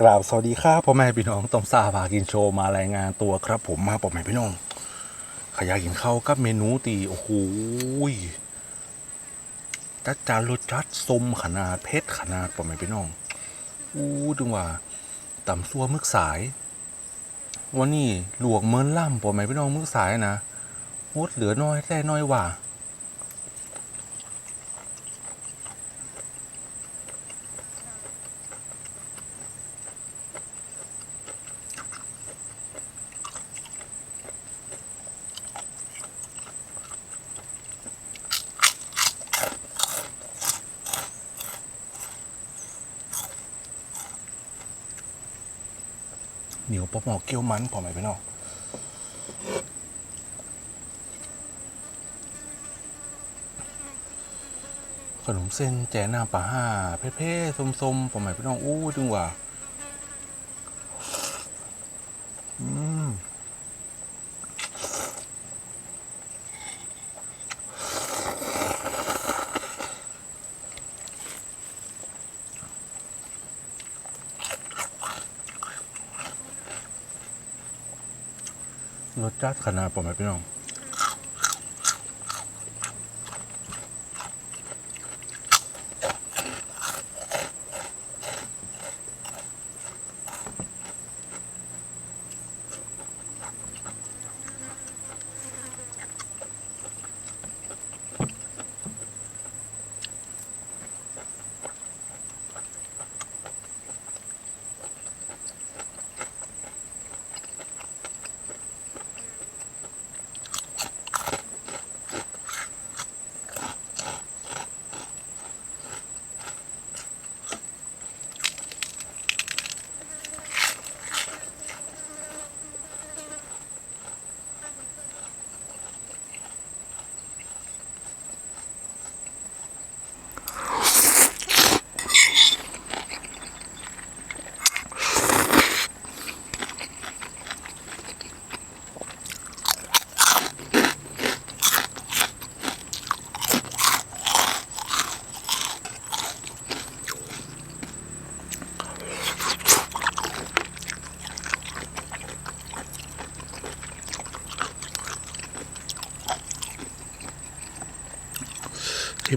กราบสวัสดีครับพ่อแม่พี่น้องต้มซาพากินโชว์มารายงานตัวครับ ผมมาพ่อแม่พี่น้อง ขยากกินข้าวกับเมนูตีโอ้โหจัดจานรสจัดสมขนาดเผ็ดขนาดพ่อแม่พี่น้องอู้ดึงว่าตำซัวมึกสาย วันนี้หลวกเมินล่ำพ่อแม่พี่น้องมึกสายนะฮดเหลือน้อยแต่น้อยว่า นียวปอกหมอกเกี้ยวมันพอไหมพี่น้องขนมเส้นแจหน้าปลาห้าเพ่ๆส้มๆพอไหมพี่น้องอู้จึงว่า รสจัดขนาดผมไหมพี่น้อง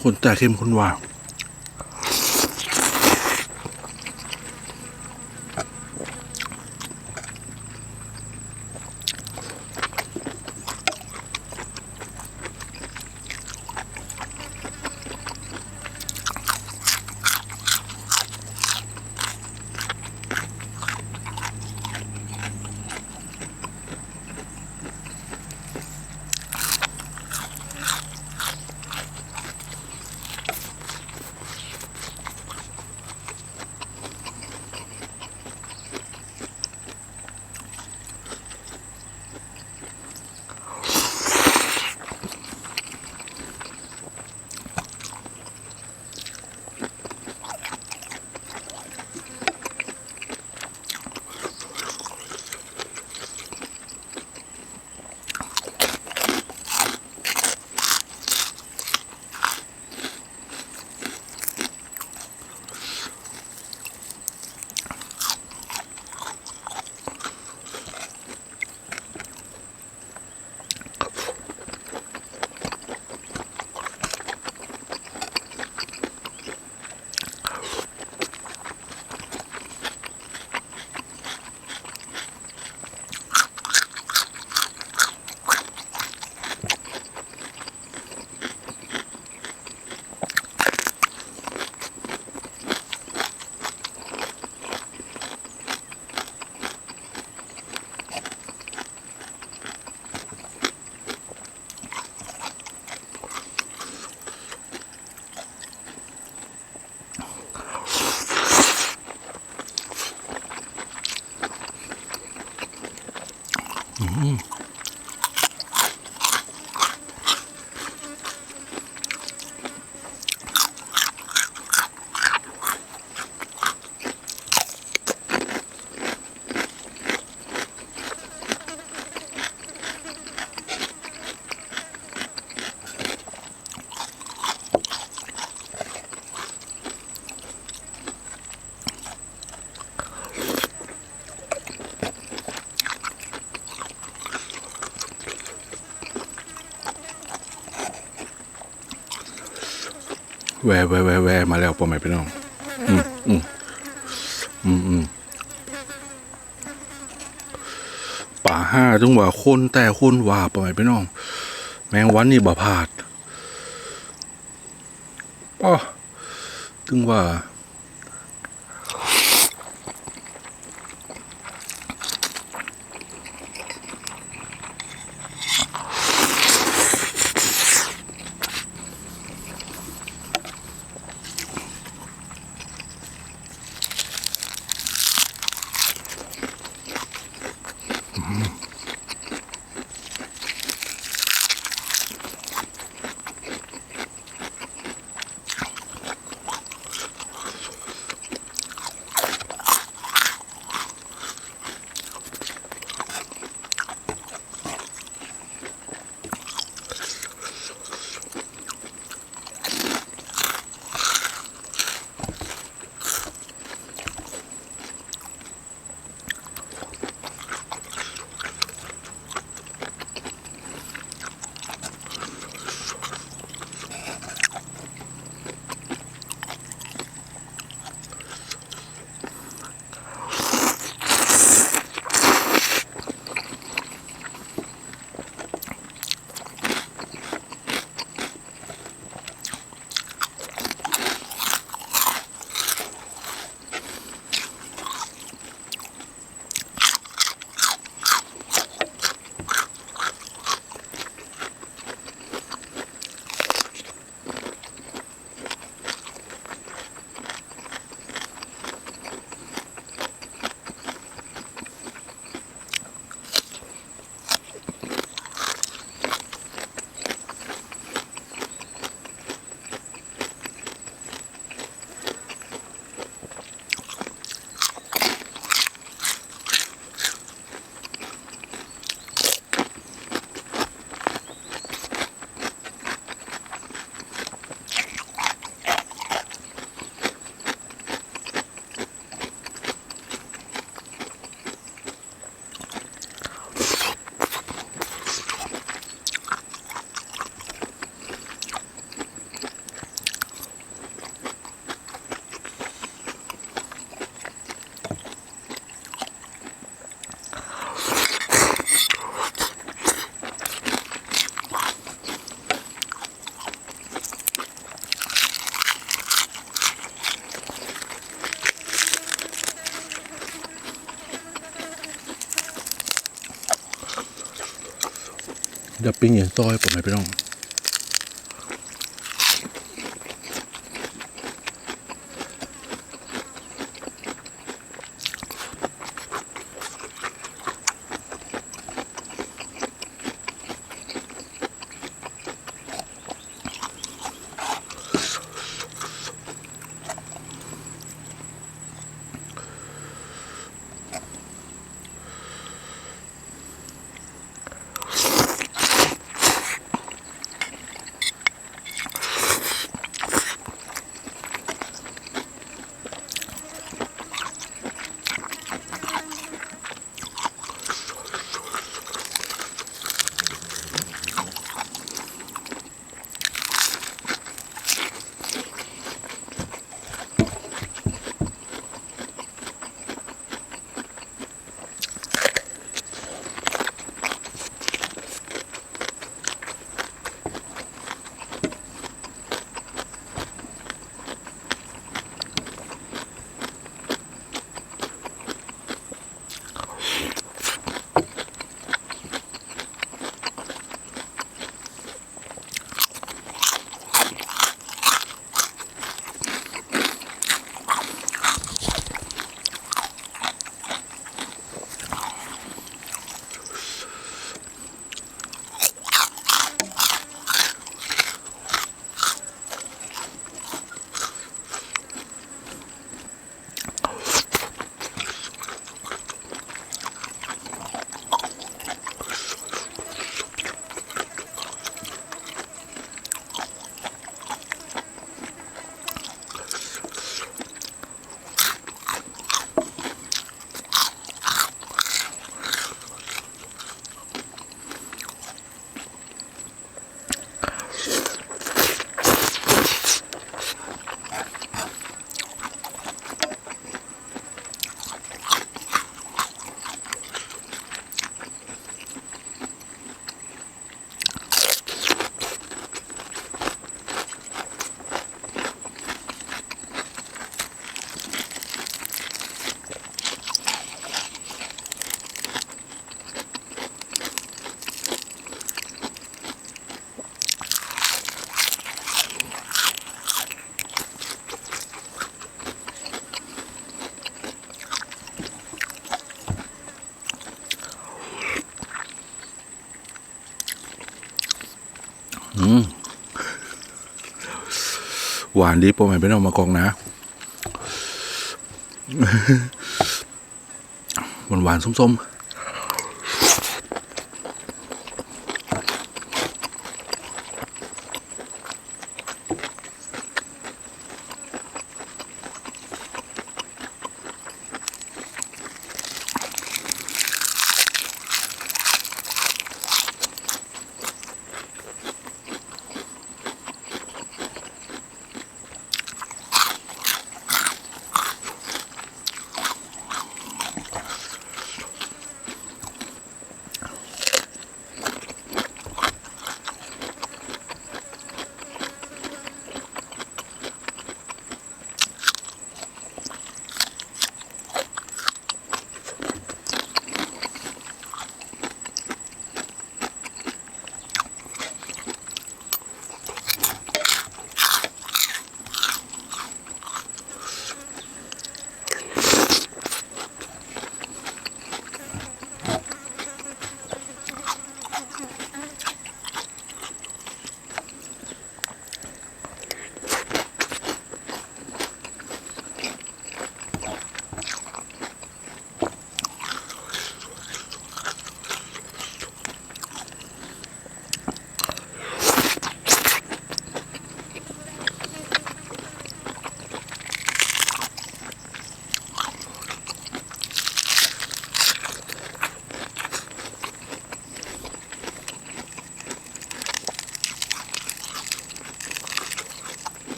เข้มข้นแต่เข้มข้นหวาน แวแวแวแวมาแล้วพ่อแม่พี่น้อง อืมอืมอืมอืมป่าห้าจังว่าคนแต่คนว่าพ่อแม่พี่น้อง แมงวันนี่บ่พลาดป้อถึงว่า เดี๋ยวปิ้งอย่างซอยผมไม่ไปน้อง หวานดีปอใหม่พี่น้องมากองนะหวานหวานส้มๆ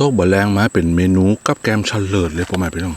ต๊ะบะแรงมาเป็นเมนูกับแกมชันเลิศเลยพ่อแม่พี่น้อง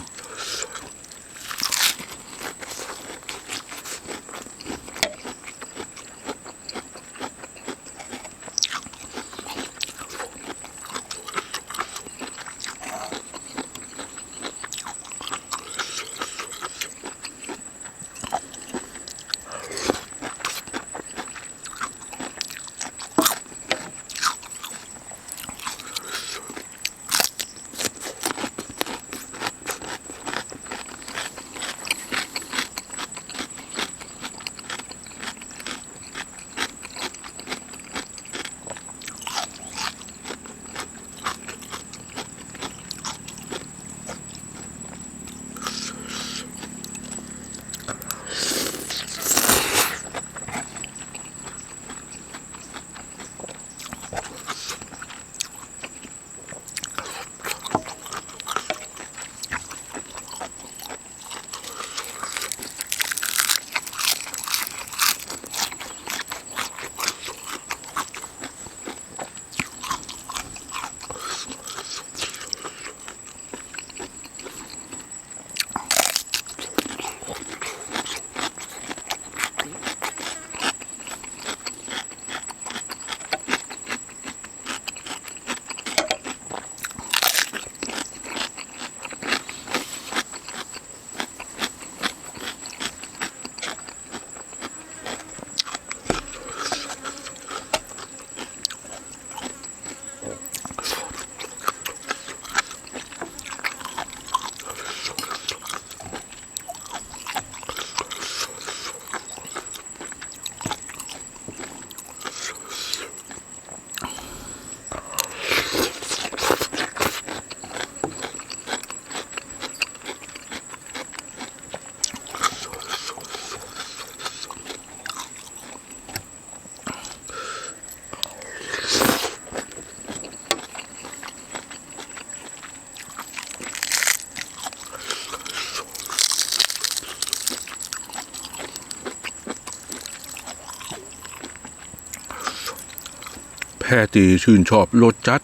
แพทย์ตีชื่นชอบรสจัด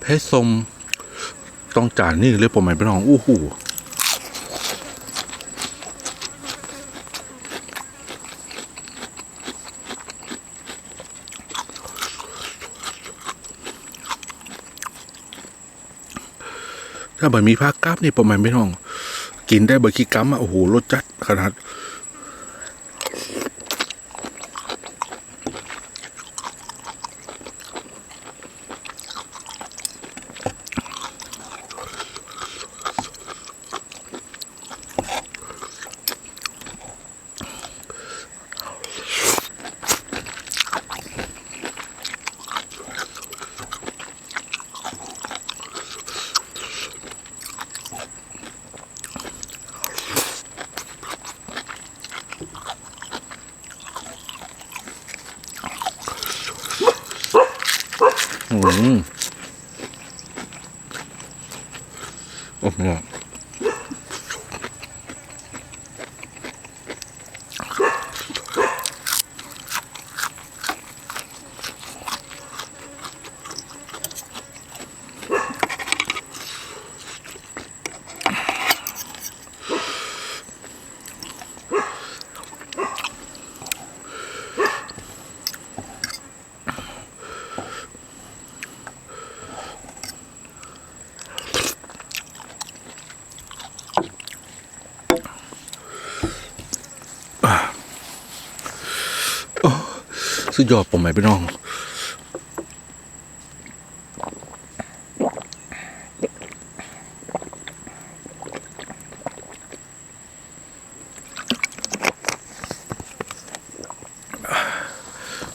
แพ้สมต้องจานนี่เลยผมหมายพี่น้องอู้หูถ้าบะมีผักกราบนี่ประมาณไม่น้อง กินได้บะขี้กัมอะโอ้โหรสจัดขนาด ยอดผมไหมพี่น้อง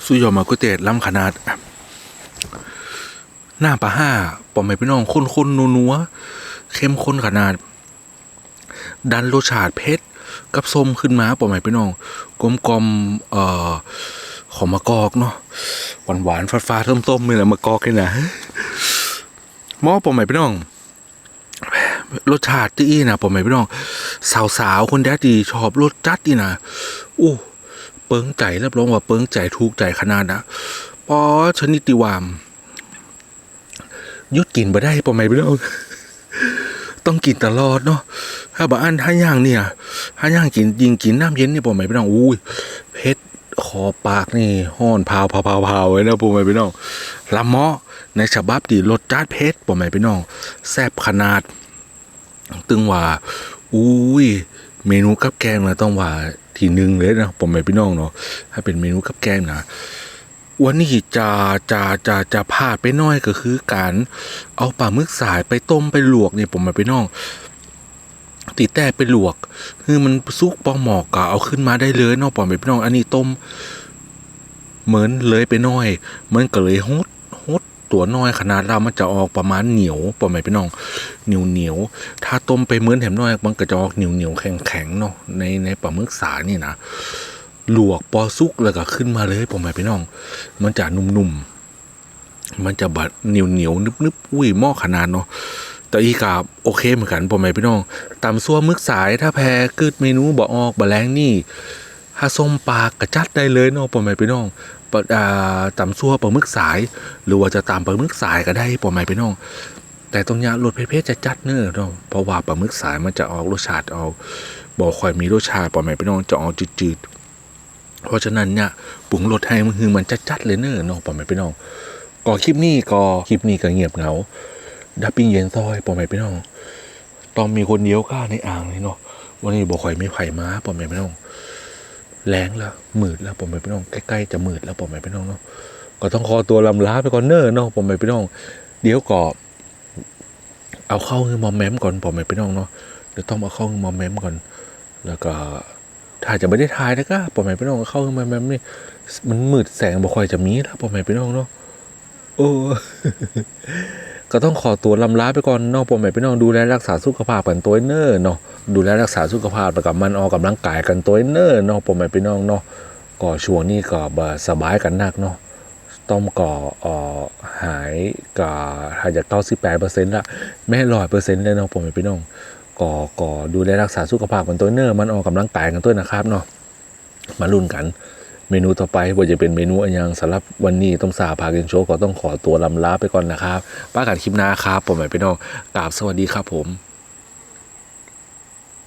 สุยอมากุเตดล้ำขนาด หน้าปลาห้าปอมไหมพี่น้องข้นๆนนัวๆเข้มข้นขนาด ดันรสชาติเผ็ดกับส้มขึ้นมาปอมไหมพี่น้องกลมๆเอ่อ ของมะกอกเนาะหวานหวานๆฟ้าๆต้มๆนี่แหละมะกอกนี่นะหม้อปอมไหมพี่น้องรสชาติที่นะปอมไหมพี่น้อง สาวๆคนแดดดีชอบรสจัดนี่นะอู้เปิงใจรับรองว่าเปิงใจถูกใจขนาดนะปอชนิดติวามยุดกินบ่ได้ปอไหมพี่น้องต้องกินตลอดเนาะ ถ้าบ่อันถ้าย่างเนี่ย ถ้าย่างกินยิงกินน้ำเย็นเนี่ยปอไหมพี่น้องอุ้ยเผ็ด คอปากนี่ห้อนพาวพาวพาวพาวไว้นะปอไหมพี่น้องละเมาะในฉบับดีรสจัดเผ็ดปอไหมพี่น้องแซ่บขนาด ตึงว่าอุ้ยเมนูกับแกงนะต้องว่าทีหนึ่งเลยนะผมไม่พี่น้องเนาะถ้าเป็นเมนูกับแกงนะวันนี้จะจะจะจะพลาดไปน้อยก็คือการเอาปลาหมึกสายไปต้มไปลวกเนี่ยผมไม่พี่น้อง ตีแต่ไปลวก คือมันซุกปองหมอกก็เอาขึ้นมาได้เลยนาะปอมไปพี่น้องอันนี้ต้ม เหมือนเลยไปน้อย มันก็เลยฮดฮดตัวน้อยขนาดเรามันจะออกประมาณเหนียวปอมไปพี่น้องเหนียวเหนียวถ้าต้มไปเหมือนแถมน้อยมันก็จะออกเหนียวเหนียวแข็งแข็งเนาะในในปลาหมึกสานี่นะลวกปอซุกแล้วก็ขึ้นมาเลยผมหมายพี่น้อง มันจะนุ่มๆมันจะบัดเหนียวเหนียวนึบๆอุ้ยหม้อขนาดเนาะ แต่อีกาบโอเคเหมือนกันผมหมายพี่น้องตำซัวมึกสายถ้าแพ้กึดเมนูบ่ออกบ่แรงนี่ถ้าส้มปลากระจัดได้เลยเนาะผมหมายพี่น้องปะอ่าตำซัวปลาหมึกสาย หรือว่าจะตำปลาหมึกสายก็ได้ผมหมายพี่น้อง แต่ตรงนี้รสเผ็ดจะจัดเนื้อเนาะเพราะว่าปลาหมึกสายมันจะออกรสชาติออกบ่ค่อยมีรสชาติปอมหมายพี่น้องจะออกจืดๆเพราะฉะนั้นเนี่ยปรุงรสให้มันคือมันจัดๆเลยเนอะเนาะปอมหมายพี่น้องก็คลิปนี้ก็คลิปนี้ก็เงียบเหงา ดับปิ้งเย็นซอยปอมหมายพี่น้อง ต้องมีคนเดียวก้าในอ่างเลยเนาะวันนี้บ่ค่อยไม่ไผ่ม้าปอมหมายพี่น้องแรงแล้วมืดแล้วปอมหมายพี่น้องใกล้ๆจะมืดแล้วปอมหมายพี่น้องเนาะก็ต้องขอตัวลำล้าไปก่อนเนอะเนาะปอมหมายพี่น้อง เดี๋ยวก็เอาเข้าคือมอมแมมก่อนปอมหมายพี่น้องเนาะเดี๋ยวต้องเอาเข้าคือมอมแมมก่อน แล้วก็ถ้าจะไม่ได้ทายนะก็ปอมแม่พี่น้องเข้ามาแม่นี่มันมืดแสงบ่ค่อยจะมีแล้วปอมแม่พี่น้องเนาะโอ้ ก็ต้องขอตัวลำลาไปก่อนนาะปอมแม่พี่น้องดูแลรักษาสุขภาพกันตัวเนอร์เนาะดูแลรักษาสุขภาพแล้วกับมันออกกำลังกายกันตัวเนอร์เนาะปอมแม่พี่น้องเนาะก็ช่วงนี้ก็บ่สบายกันนักเนาะต้มก่ออ่อหายก็หายจากเก้าสิบแปดเปอร์เซ็นต์ละแม่ร้อยเปอร์เซ็นต์เลยเนาะปอมแม่พี่น้องก็ก็ดูแลรักษาสุขภาพกันตัวเนอร์มันออกกำลังกายกันตัวนะครับเนาะมาลุ้นกัน เมนูต่อไปว่าจะเป็นเมนูอันยังสำหรับวันนี้ต้องสาพากินโชว์ก็ต้องขอตัวลำลาไปก่อนนะครับป้ากันคลิปหน้าครับผมหมายไปน้องกราบสวัสดีครับผม